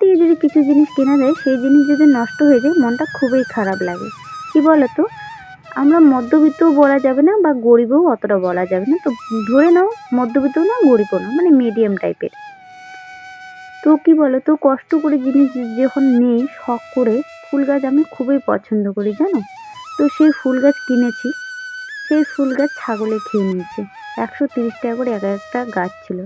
দিয়ে যদি কিছু জিনিস কেনা যায়, সেই জিনিস যদি নষ্ট হয়ে যায়, মনটা খুবই খারাপ লাগে। কি বলো তো আমরা মধ্যবিত্তও বলা যাবে না বা গরিবও অতটা বলা যাবে না। তো ধরে নাও, মধ্যবিত্ত না গরিবও না মানে মিডিয়াম টাইপের তো কি বলো তো কষ্ট করে জিনিস যখন নেই, শখ করে ফুল গাছ আমি খুবই পছন্দ করি, জানো? তো সেই ফুল গাছ কিনেছি। সেই ফুল গাছ ছাগলে খেয়ে নিয়েছে। একশো তিরিশ টাকা করে এক একটা গাছ ছিল।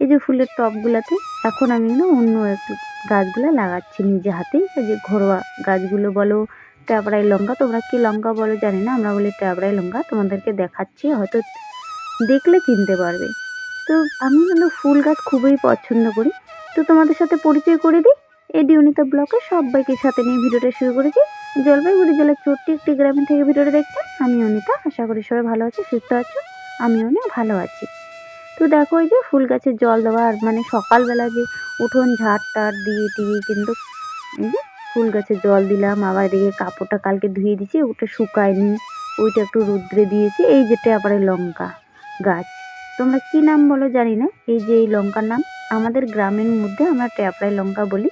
এই যে ফুলের টবগুলোতে, এখন আমি না অন্য এক গাছগুলো লাগাচ্ছি নিজে হাতেই। যে ঘরোয়া গাছগুলো বলো, ট্যাবড়াই লঙ্কা, তোমরা কি লঙ্কা বলো জানি না, আমরা বলি ট্যাবড়াই লঙ্কা, তোমাদেরকে দেখাচ্ছি, হয়তো দেখলে চিনতে পারবে। তো আমি কিন্তু ফুল গাছ খুবই পছন্দ করি। তো তোমাদের সাথে পরিচয় করে দিই। এই ডিউনিতা ব্লকে সবাইকে সাথে নিয়ে ভিডিওটা শুরু করেছি। জলপাইগুড়ি জেলার ছোট্ট একটি গ্রামে থেকে ভিডিওটা দেখছেন, আমি অনিতা, আশা করি সবাই ভালো আছে, সুস্থ আছো আমি অনেক ভালো আছি। তো দেখো এই যে ফুল গাছে জল দেওয়া আর মানে সকালবেলা যে উঠোন ঝাড় টাড় দিয়ে টিয়ে কিন্তু এই যে ফুল গাছে জল দিলাম, আবার এদিকে কাপড়টা কালকে ধুয়ে দিয়েছি, ওটা শুকায়নি, ওইটা একটু রুদ্রে দিয়েছি, এই যেটা আবার লঙ্কা গাছ। তোমরা কি নাম বলো জানি না, এই যে এই লঙ্কার নাম, আমাদের গ্রামের মধ্যে আমরা ট্যাপড়াই লঙ্কা বলি।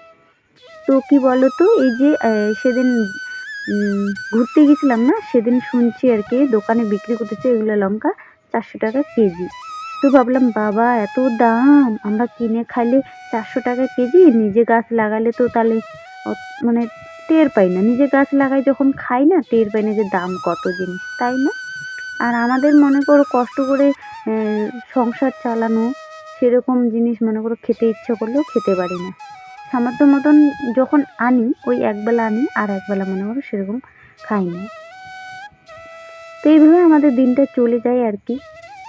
তো কি বলো তো এই যে সেদিন ঘুরতে গেছিলাম না, সেদিন শুনছি আর কি, দোকানে বিক্রি করতেছে এগুলো লঙ্কা, চারশো টাকা কেজি। তো ভাবলাম, বাবা, এত দাম। আমরা কিনে খাইলে চারশো টাকা কেজি, নিজে গাছ লাগালে তো তাহলে মানে টের পাই না। নিজে গাছ লাগাই যখন খাই না, টের পাই না যে দাম কত জিনিস, তাই না? আর আমাদের মনে করো কষ্ট করে সংসার চালানো, সেরকম জিনিস মনে করো খেতে ইচ্ছে করলেও খেতে পারি না। সামর্থ্য মতন যখন আনি, ওই একবেলা আনি, আর একবেলা মনে করো সেরকম খাই না। তো এইভাবে আমাদের দিনটা চলে যায় আর কি।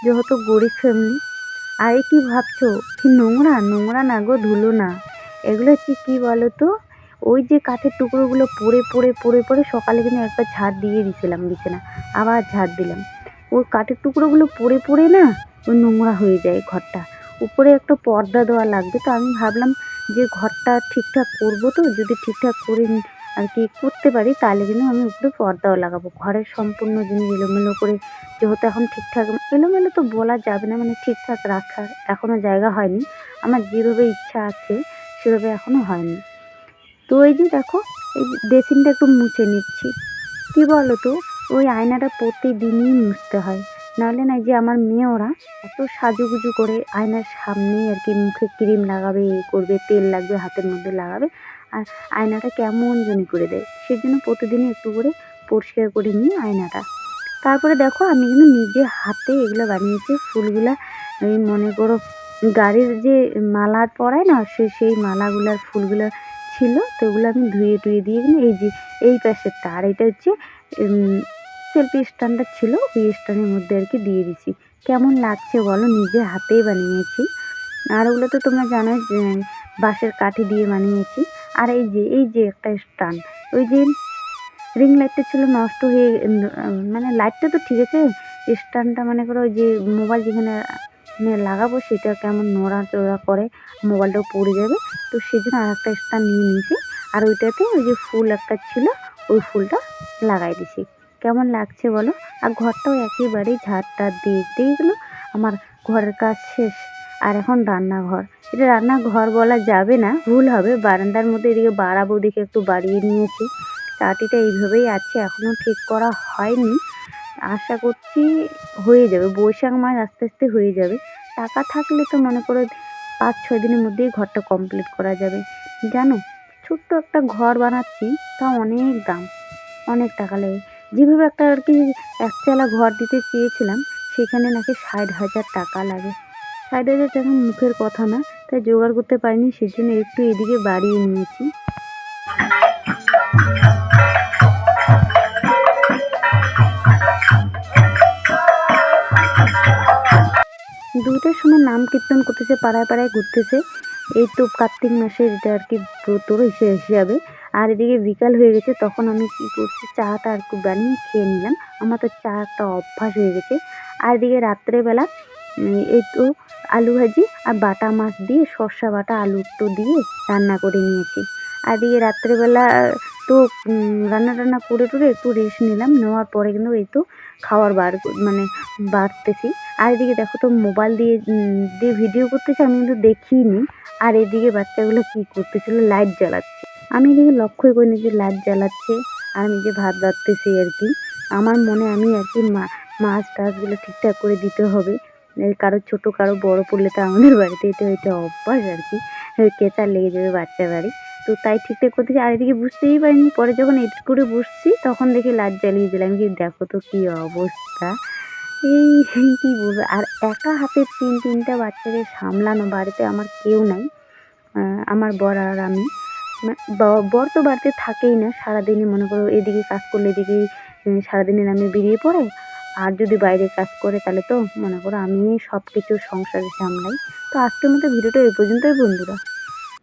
যেহেতু গরিব ফ্যামিলি আরে কি ভাবছ? কি নোংরা? নোংরা না গো, ধুলো না। এগুলো হচ্ছে কি বলো তো ওই যে কাঠের টুকরোগুলো পড়ে পড়ে পড়ে পড়ে সকালে কিন্তু একবার ঝাড় দিয়ে দিয়েছিলাম বিছানা, আবার ঝাড় দিলাম। ওই কাঠের টুকরোগুলো পড়ে পড়ে না ওই নোংরা হয়ে যায় ঘরটা। উপরে একটা পর্দা দেওয়া লাগবে, তো আমি ভাবলাম যে ঘরটা ঠিকঠাক করব তো? যদি ঠিকঠাক করে আর কি করতে পারি, তাহলে কিন্তু আমি উপরে পর্দাও লাগাবো। ঘরের সম্পূর্ণ জিনিস এলোমেলো করে যেহেতু এখন ঠিকঠাক, এলোমেলো তো বলা যাবে না মানে ঠিকঠাক রাখার এখনও জায়গা হয়নি। আমার যেভাবে ইচ্ছা আছে, সেভাবে এখনও হয়নি। তো এই যে দেখো, এই ড্রেসিংটা একটু মুছে নিচ্ছি। কী বলো তো ওই আয়নাটা প্রতিদিনই মুছতে হয়। নাহলে না যে আমার মেয়ে ওরা এত সাজুগুজু করে আয়নার সামনেই আর কি মুখে ক্রিম লাগাবে, এ করবে, তেল লাগবে, হাতের মধ্যে লাগাবে। আর আয়নাটা কেমন জানি করে দেয়। সেই জন্য প্রতিদিনই একটু করে পরিষ্কার করে নিই আয়নাটা। তারপরে দেখো আমি কিন্তু নিজে হাতে এগুলো বানিয়েছি, ফুলগুলা এই মনে করো গাড়ির যে মালা পরায় না, সে সেই মালাগুলার ফুলগুলো ছিল, তো ওগুলো আমি ধুয়ে টুয়ে দিয়ে কিন্তু এই যে এই পাশেরটা, আর এটা হচ্ছে সেলফি স্ট্যান্ডার ছিল, ওই স্ট্যান্ডের মধ্যে আর কি দিয়ে দিছি। কেমন লাগছে বলো? নিজে হাতেই বানিয়েছি। আর ওগুলো তো তোমরা জানোই যে বাঁশের কাঠি দিয়ে বানিয়েছি। আর এই যে এই যে একটা স্ট্যান্ড ওই যে রিং লাইটটা ছিল নষ্ট হয়ে মানে লাইটটা তো ঠিক আছে স্ট্যান্ডটা মনে করো ওই যে মোবাইল যেখানে মানে লাগাবো সেটা কেমন নড়াচড়া করে মোবাইলটাও পড়ে যাবে, তো সেই জন্য আর একটা স্ট্যান্ড নিয়ে নিয়েছি, আর ওইটাতে ওই যে ফুল একটা ছিল, ওই ফুলটা লাগাই দিছি কেমন লাগছে বলো? আর ঘরটাও একেবারেই ঝাড় টাড় দিয়ে দিয়ে গেলো আমার ঘরের কাজ শেষ। আর এখন রান্নাঘর। এটা রান্নাঘর বলা যাবে না, ভুল হবে। বারান্দার মধ্যে এদিকে বাড়াবো দেখে একটু বাড়িয়ে নিয়েছি। চাটিটা এইভাবেই আছে এখনও ঠিক করা হয়নি। আশা করছি হয়ে যাবে, বৈশাখ মাস আস্তে আস্তে হয়ে যাবে। টাকা থাকলে তো মনে করো পাঁচ ছয় দিনের মধ্যেই ঘরটা কমপ্লিট করা যাবে। জানো, ছোট্ট একটা ঘর বানাচ্ছি তা অনেক দাম, অনেক টাকা লাগে। যেভাবে একটা আর কি একচালা ঘর দিতে চেয়েছিলাম, সেখানে নাকি ষাট হাজার টাকা লাগে। হাজার টাকা মুখের কথা না, তাই জোগাড় করতে পারিনি, সেজন্য একটু এদিকে বাড়িয়ে নিয়েছি। দুইটার সময় নাম কীর্তন করতেছে, পাড়ায় পাড়ায় ঘুরতেছে। এই তো কার্তিক মাসের এটা আর কি ব্রতর হিসেবে আর এদিকে বিকাল হয়ে গেছে, তখন আমি কি করছি, চাটা আর কি বানিয়ে খেয়ে নিলাম। আমার তো চা একটা অভ্যাস হয়ে গেছে। আর এদিকে রাত্রেবেলা, এই তো আলু ভাজি আর বাটা মাছ দিয়ে সর্ষা বাটা, আলু তো দিয়ে রান্না করে নিয়েছি। আর এদিকে রাত্রেবেলা তো রান্না টান্না করে টুরে একটু রেস্ট নিলাম। নেওয়ার পরে কিন্তু এই তো খাওয়ার বার মানে বাড়তেছি। আর এদিকে দেখো তো মোবাইল দিয়ে দিয়ে ভিডিও করতেছে, আমি কিন্তু দেখিনি। আর এদিকে বাচ্চাগুলো কি করতেছিল লাইট জ্বালাচ্ছে। আমি এদিকে লক্ষ্যই করিনি যে লাইট জ্বালাচ্ছে, আর আমি যে ভাত বাড়তেছি আর কি। আমার মনে আমি আর কি মা, মাছ টাছগুলো ঠিকঠাক করে দিতে হবে। এই কারও ছোট, কারও বড় পড়লে তো আমাদের বাড়িতে এটা এটা অভ্যাস আর কি। কেঁচা লেগে যাবে বাচ্চা বাড়ি। তো তাই ঠিকঠাক করতেছি আর এদিকে বুঝতেই পারিনি। পরে যখন এডিট করে বসছি, তখন দেখি লাজ জ্বালিয়ে দিলাম। কি দেখো তো কি অবস্থা। এই কি বলব? আর একা হাতে তিন, তিনটা বাচ্চাকে সামলানো বাড়িতে আমার কেউ নাই। আমার বর আর আমি। মা- ব- বর তো বাড়িতে থাকেই না। সারাদিনই মনে করো এদিকে কাজ করলে এদিকে, সারাদিনের আমি বেরিয়ে পড়ে আর যদি বাইরে কাজ করে তাহলে তো মনে করো আমি সব কিছু সংসারে সামলাই। তো আজকের মতো ভিডিওটা এই পর্যন্তই বন্ধুরা।